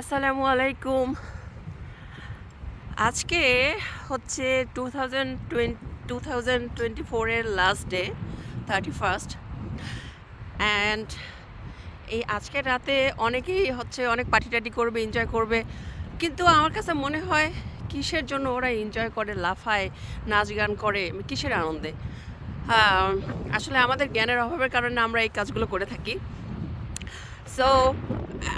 আসসালামু আলাইকুম। আজকে হচ্ছে two thousand two thousand twenty ফোরের last day thirty first and এই আজকের রাতে অনেকেই হচ্ছে অনেক পার্টি টাটি করবে এনজয় করবে। কিন্তু আমার কাছে মনে হয় কিসের জন্য ওরা এনজয় করে, লাফায়, নাচ গান করে, কিসের আনন্দে? আসলে আমাদের জ্ঞানের অভাবের কারণে আমরা এই কাজগুলো করে থাকি। সো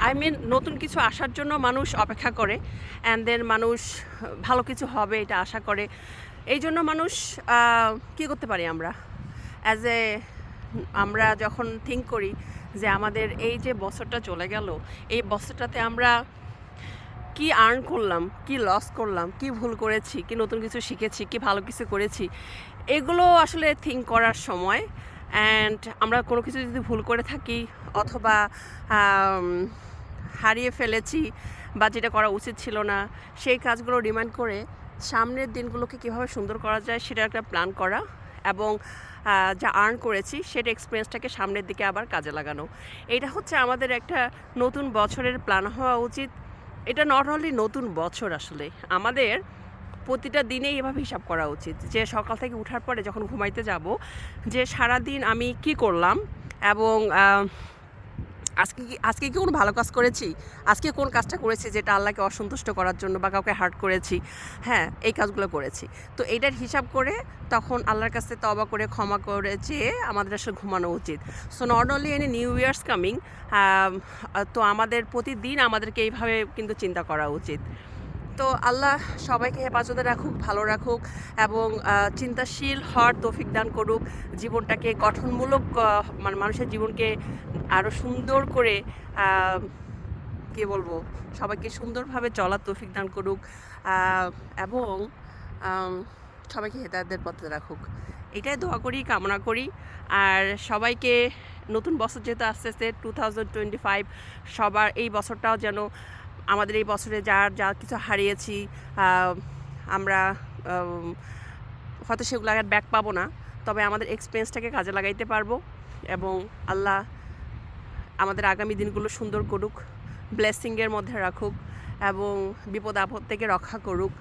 আই মিন নতুন কিছু আসার জন্য মানুষ অপেক্ষা করে অ্যান্ড দেন মানুষ, ভালো কিছু হবে, এটা আশা করে। এই জন্য মানুষ কী করতে পারি আমরা? অ্যাজ এ আমরা যখন থিঙ্ক করি যে আমাদের এই যে বছরটা চলে গেল, এই বছরটাতে আমরা কি আর্ন করলাম, কি লস করলাম, কি ভুল করেছি, কি নতুন কিছু শিখেছি, কি ভালো কিছু করেছি, এগুলো আসলে থিঙ্ক করার সময় অ্যান্ড আমরা কোনো কিছু যদি ভুল করে থাকি অথবা হারিয়ে ফেলেছি বা যেটা করা উচিত ছিল না, সেই কাজগুলো রিমাইন্ড করে সামনের দিনগুলোকে কীভাবে সুন্দর করা যায় সেটা একটা প্ল্যান করা এবং যা আর্ন করেছি সেটা এক্সপিরিয়েন্সটাকে সামনের দিকে আবার কাজে লাগানো। এটা হচ্ছে আমাদের একটা নতুন বছরের প্ল্যান হওয়া উচিত। এটা নট অনলি নতুন বছর আসলে, আমাদের প্রতিটা দিনেই এভাবে হিসাব করা উচিত। যে সকাল থেকে উঠার পরে যখন ঘুমাইতে যাব, যে সারা দিন আমি কি করলাম এবং আজকে কি আজকে কি কোনো ভালো কাজ করেছি? আজকে কোন কাজটা করেছি যেটা আল্লাহকে অসন্তুষ্ট করার জন্য বা কাউকে হার্ট করেছি? হ্যাঁ এই কাজগুলো করেছি। তো এইটার হিসাব করে তখন আল্লাহর কাছে তবা করে ক্ষমা করে চেয়ে আমাদের আসলে ঘুমানো উচিত। So not only any new years coming তো আমাদের প্রতিদিন আমাদেরকে এইভাবে কিন্তু চিন্তা করা উচিত। তো আল্লাহ সবাইকে হেফাজতে রাখুক, ভালো রাখুক এবং চিন্তাশীল হওয়ার তৌফিক দান করুক। জীবনটাকে গঠনমূলক মানে মানুষের জীবনকে আরও সুন্দর করে কি বলব, সবাইকে সুন্দরভাবে চলার তৌফিক দান করুক এবং সবাইকে হেদায়তের পথে রাখুক। এটাই দোয়া করি, কামনা করি। আর সবাইকে নতুন বছর যেহেতু আস্তে আস্তে টু থাউজেন্ড টোয়েন্টি ফাইভ সবার এই বছরটাও যেন আমাদের এই বছরে যার, যা কিছু হারিয়েছি আমরা হয়তো সেগুলো আর ব্যাক পাবো না। তবে আমাদের এক্সপিরিয়েন্সটাকে কাজে লাগাইতে পারব এবং আল্লাহ আমাদের আগামী দিনগুলো সুন্দর করুক ব্লেসিংয়ের মধ্যে রাখুক এবং বিপদ আপদ থেকে রক্ষা করুক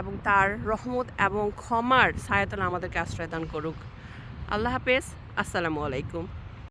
এবং তার রহমত এবং ক্ষমার সায়তন আমাদেরকে আশ্রয় দান করুক। আল্লাহ হাফেজ। আসসালামু আলাইকুম।